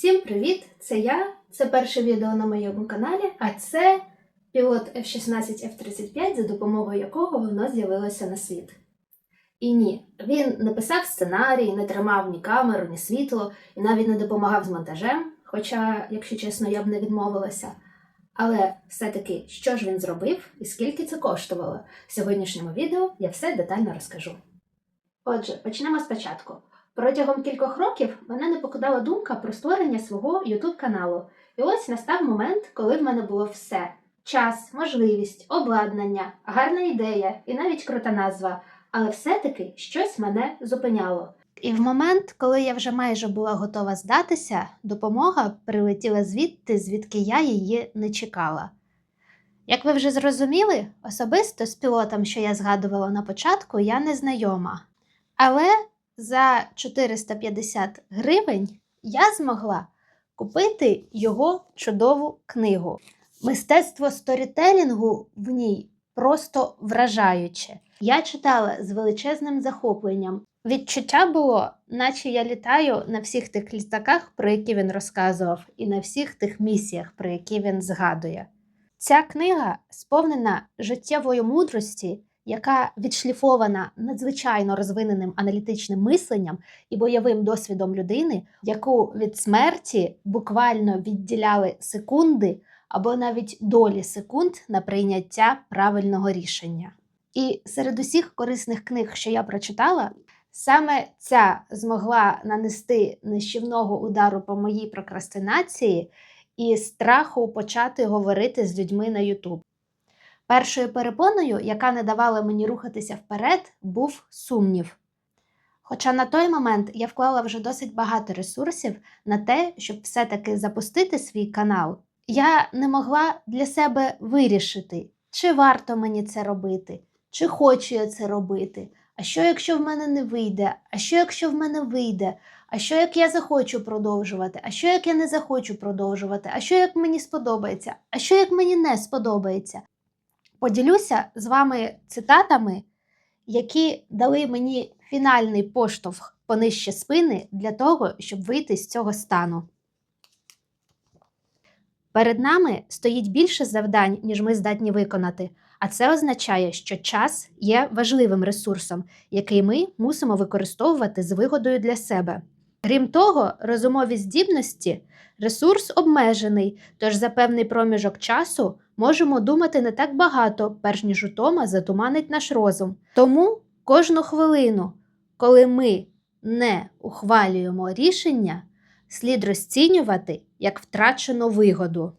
Всім привіт! Це я. Це перше відео на моєму каналі, а це пілот F-16 F-35, за допомогою якого воно з'явилося на світ. І ні, він не писав сценарій, не тримав ні камеру, ні світло, і навіть не допомагав з монтажем, хоча, якщо чесно, я б не відмовилася. Але все-таки, що ж він зробив і скільки це коштувало? В сьогоднішньому відео я все детально розкажу. Отже, почнемо спочатку. Протягом кількох років мене не покидала думка про створення свого youtube каналу. І ось настав момент, коли в мене було все: час, можливість, обладнання, гарна ідея і навіть крута назва. Але все-таки щось мене зупиняло. І в момент, коли я вже майже була готова здатися, допомога прилетіла звідти, звідки я її не чекала. Як ви вже зрозуміли, особисто з пілотом, що я згадувала на початку, я не знайома. Але за 450 гривень я змогла купити його чудову книгу. Мистецтво сторітелінгу в ній просто вражаюче. Я читала з величезним захопленням. Відчуття було, наче я літаю на всіх тих літаках, про які він розказував, і на всіх тих місіях, про які він згадує. Ця книга сповнена життєвої мудрості, яка відшліфована надзвичайно розвиненим аналітичним мисленням і бойовим досвідом людини, яку від смерті буквально відділяли секунди або навіть долі секунд на прийняття правильного рішення. І серед усіх корисних книг, що я прочитала, саме ця змогла нанести нищівного удару по моїй прокрастинації і страху почати говорити з людьми на YouTube. Першою перепоною, яка не давала мені рухатися вперед, був сумнів. Хоча на той момент я вклала вже досить багато ресурсів на те, щоб все-таки запустити свій канал, я не могла для себе вирішити, чи варто мені це робити, чи хочу я це робити. А що, якщо в мене не вийде? А що, якщо в мене вийде? А що як я захочу продовжувати? А що як я не захочу продовжувати? А що як мені сподобається? А що як мені не сподобається? Поділюся з вами цитатами, які дали мені фінальний поштовх понижче спини для того, щоб вийти з цього стану. Перед нами стоїть більше завдань, ніж ми здатні виконати, а це означає, що час є важливим ресурсом, який ми мусимо використовувати з вигодою для себе. Крім того, розумові здібності ресурс обмежений, тож за певний проміжок часу можемо думати не так багато, перш ніж утома затуманить наш розум. Тому кожну хвилину, коли ми не ухвалюємо рішення, слід розцінювати як втрачену вигоду.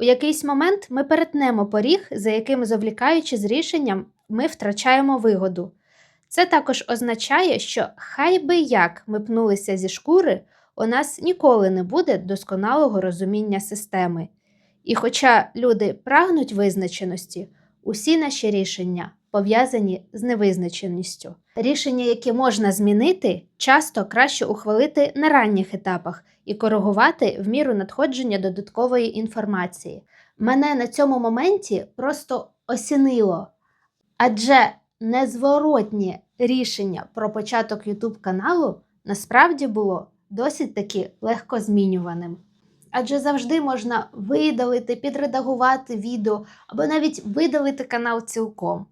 У якийсь момент ми перетнемо поріг, за яким, завлікаючи з рішенням, ми втрачаємо вигоду. Це також означає, що хай би як ми пнулися зі шкури, у нас ніколи не буде досконалого розуміння системи. І хоча люди прагнуть визначеності, усі наші рішення пов'язані з невизначеністю. Рішення, які можна змінити, часто краще ухвалити на ранніх етапах і коригувати в міру надходження додаткової інформації. Мене на цьому моменті просто осінило, адже незворотнє рішення про початок YouTube каналу насправді було досить таки легко змінюваним. Адже завжди можна видалити, підредагувати відео або навіть видалити канал цілком.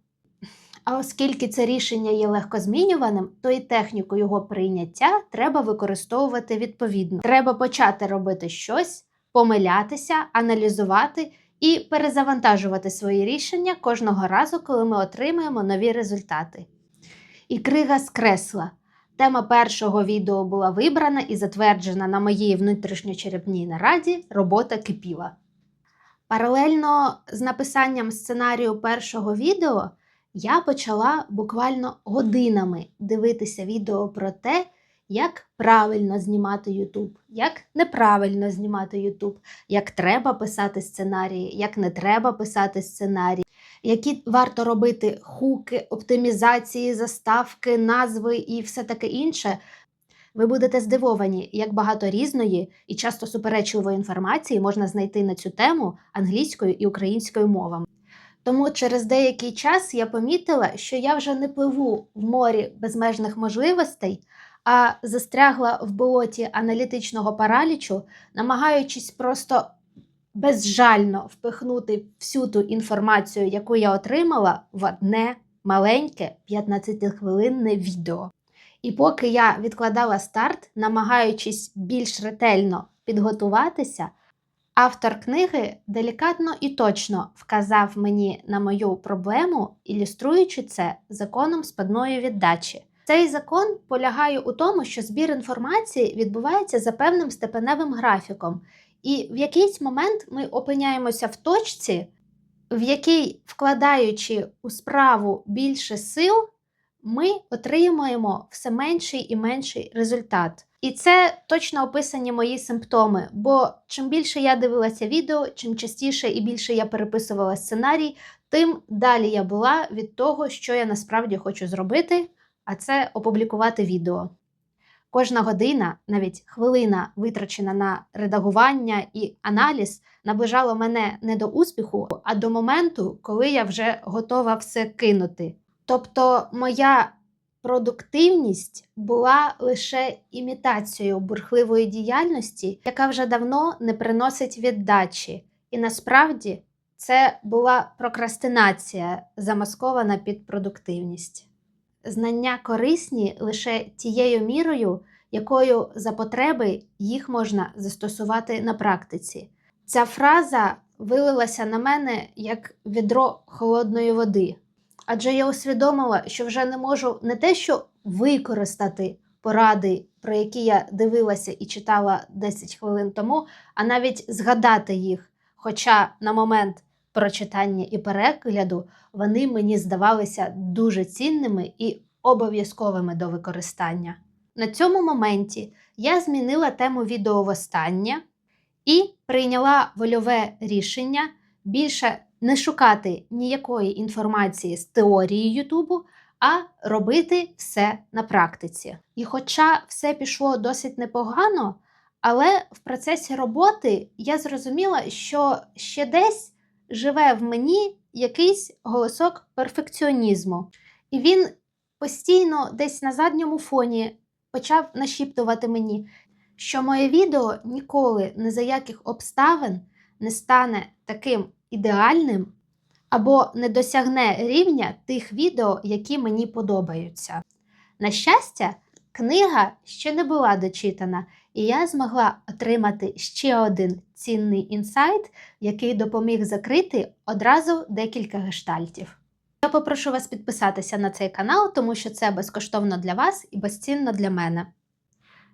А оскільки це рішення є легко змінюваним, то і техніку його прийняття треба використовувати відповідно. Треба почати робити щось, помилятися, аналізувати і перезавантажувати свої рішення кожного разу, коли ми отримуємо нові результати. І крига скресла. Тема першого відео була вибрана і затверджена на моїй внутрішньочерепній нараді робота кипіла. Паралельно з написанням сценарію першого відео я почала буквально годинами дивитися відео про те, як правильно знімати YouTube, як неправильно знімати YouTube, як треба писати сценарії, як не треба писати сценарії, які варто робити хуки, оптимізації, заставки, назви і все таке інше. Ви будете здивовані, як багато різної і часто суперечливої інформації можна знайти на цю тему англійською і українською мовами. Тому через деякий час я помітила, що я вже не пливу в морі безмежних можливостей, а застрягла в болоті аналітичного паралічу, намагаючись просто безжально впихнути всю ту інформацію, яку я отримала, в одне маленьке 15-хвилинне відео. І поки я відкладала старт, намагаючись більш ретельно підготуватися, автор книги делікатно і точно вказав мені на мою проблему, ілюструючи це законом спадної віддачі. Цей закон полягає у тому, що збір інформації відбувається за певним степеневим графіком, і в якийсь момент ми опиняємося в точці, в якій, вкладаючи у справу більше сил, ми отримуємо все менший і менший результат. І це точно описані мої симптоми. Бо чим більше я дивилася відео, чим частіше і більше я переписувала сценарій, тим далі я була від того, що я насправді хочу зробити, а це опублікувати відео. Кожна година, навіть хвилина, витрачена на редагування і аналіз, наближала мене не до успіху, а до моменту, коли я вже готова все кинути. Тобто, моя продуктивність була лише імітацією бурхливої діяльності, яка вже давно не приносить віддачі. І насправді це була прокрастинація, замаскована під продуктивність. Знання корисні лише тією мірою, якою за потреби їх можна застосувати на практиці. Ця фраза вилилася на мене як відро холодної води, адже я усвідомила, що вже не можу не те, що використати поради, про які я дивилася і читала 10 хвилин тому, а навіть згадати їх. Хоча на момент прочитання і перегляду вони мені здавалися дуже цінними і обов'язковими до використання. На цьому моменті я змінила тему відео востаннє і прийняла вольове рішення більше не шукати ніякої інформації з теорії Ютубу, а робити все на практиці. І хоча все пішло досить непогано, але в процесі роботи я зрозуміла, що ще десь живе в мені якийсь голосок перфекціонізму. І він постійно десь на задньому фоні почав нашіптувати мені, що моє відео ніколи не за яких обставин не стане таким ідеальним або не досягне рівня тих відео, які мені подобаються. На щастя, книга ще не була дочитана, і я змогла отримати ще один цінний інсайт, який допоміг закрити одразу декілька гештальтів. Я попрошу вас підписатися на цей канал, тому що це безкоштовно для вас і безцінно для мене.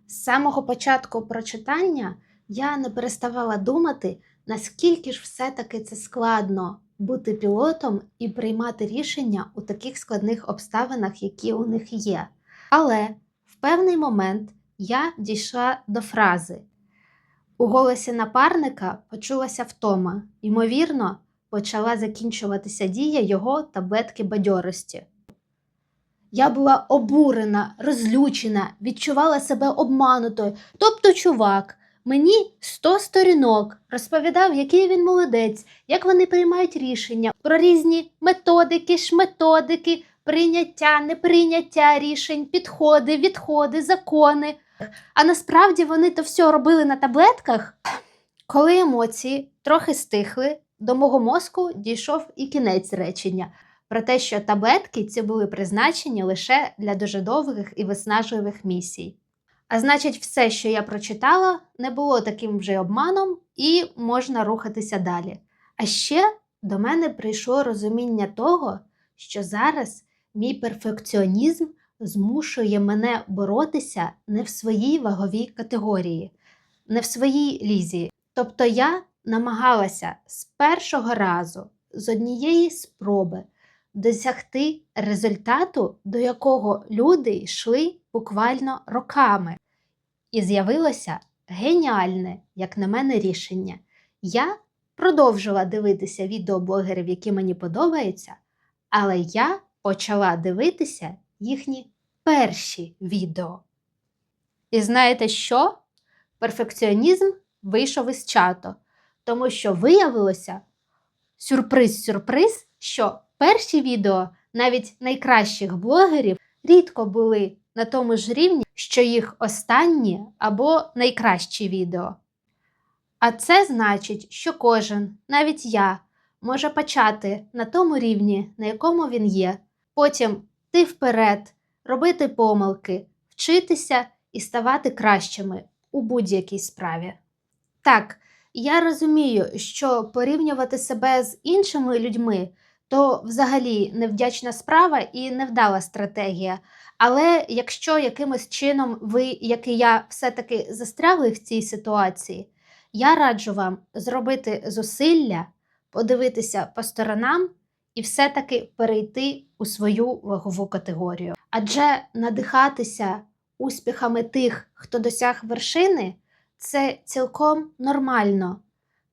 З самого початку прочитання я не переставала думати, наскільки ж все-таки це складно бути пілотом і приймати рішення у таких складних обставинах, які у них є. Але в певний момент я дійшла до фрази. У голосі напарника почулася втома, ймовірно, почала закінчуватися дія його таблетки бадьорості. Я була обурена, розлючена, відчувала себе обманутою. Тобто, чувак, мені сто сторінок розповідав, який він молодець, як вони приймають рішення про різні методики, шметодики, прийняття, неприйняття рішень, підходи, відходи, закони. А насправді вони то все робили на таблетках. Коли емоції трохи стихли, до мого мозку дійшов і кінець речення про те, що таблетки ці були призначені лише для дуже довгих і виснажливих місій. А значить, все, що я прочитала, не було таким вже обманом, і можна рухатися далі. А ще до мене прийшло розуміння того, що зараз мій перфекціонізм змушує мене боротися не в своїй ваговій категорії, не в своїй лізі. Тобто я намагалася з першого разу, з однієї спроби досягти результату, до якого люди йшли буквально роками. І з'явилося геніальне, як на мене, рішення. Я продовжила дивитися відеоблогерів, які мені подобаються, але я почала дивитися їхні перші відео. І знаєте що? Перфекціонізм вийшов із чату, тому що виявилося сюрприз-сюрприз, що перші відео навіть найкращих блогерів рідко були на тому ж рівні, що їх останні або найкращі відео. А це значить, що кожен, навіть я, може почати на тому рівні, на якому він є, потім йти вперед, робити помилки, вчитися і ставати кращими у будь-якій справі. Так, я розумію, що порівнювати себе з іншими людьми то взагалі невдячна справа і невдала стратегія. Але якщо якимось чином ви, як і я, все-таки застрягли в цій ситуації, я раджу вам зробити зусилля, подивитися по сторонам і все-таки перейти у свою вагову категорію. Адже надихатися успіхами тих, хто досяг вершини, це цілком нормально.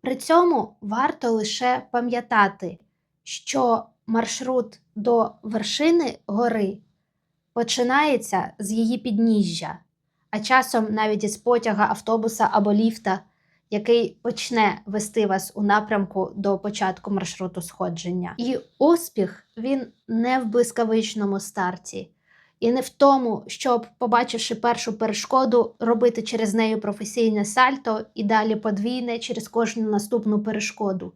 При цьому варто лише пам'ятати, що маршрут до вершини гори починається з її підніжжя, а часом навіть із потяга, автобуса або ліфта, який почне вести вас у напрямку до початку маршруту сходження. І успіх він не в блискавичному старті. І не в тому, щоб, побачивши першу перешкоду, робити через неї професійне сальто і далі подвійне через кожну наступну перешкоду.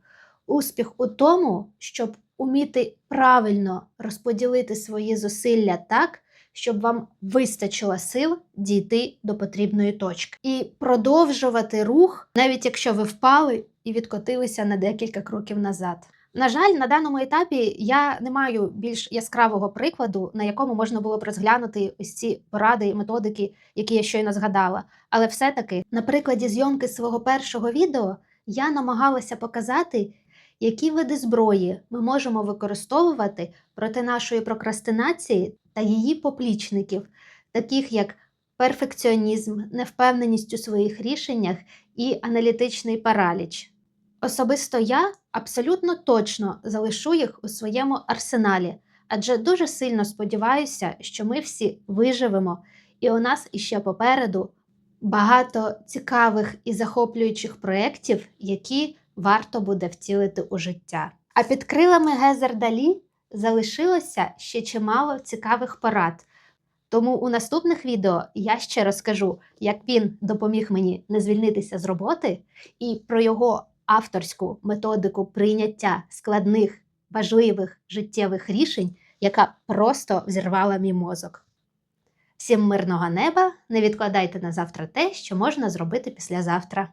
Успіх у тому, щоб уміти правильно розподілити свої зусилля так, щоб вам вистачило сил дійти до потрібної точки. І продовжувати рух, навіть якщо ви впали і відкотилися на декілька кроків назад. На жаль, на даному етапі я не маю більш яскравого прикладу, на якому можна було б розглянути ось ці поради і методики, які я щойно згадала. Але все-таки, на прикладі зйомки свого першого відео, я намагалася показати, які види зброї ми можемо використовувати проти нашої прокрастинації та її поплічників, таких як перфекціонізм, невпевненість у своїх рішеннях і аналітичний параліч. Особисто я абсолютно точно залишу їх у своєму арсеналі, адже дуже сильно сподіваюся, що ми всі виживемо, і у нас іще попереду багато цікавих і захоплюючих проєктів, які варто буде втілити у життя. А під крилами Гезер Далі залишилося ще чимало цікавих порад. Тому у наступних відео я ще розкажу, як він допоміг мені не звільнитися з роботи, і про його авторську методику прийняття складних, важливих життєвих рішень, яка просто взірвала мій мозок. Всім мирного неба! Не відкладайте на завтра те, що можна зробити післязавтра.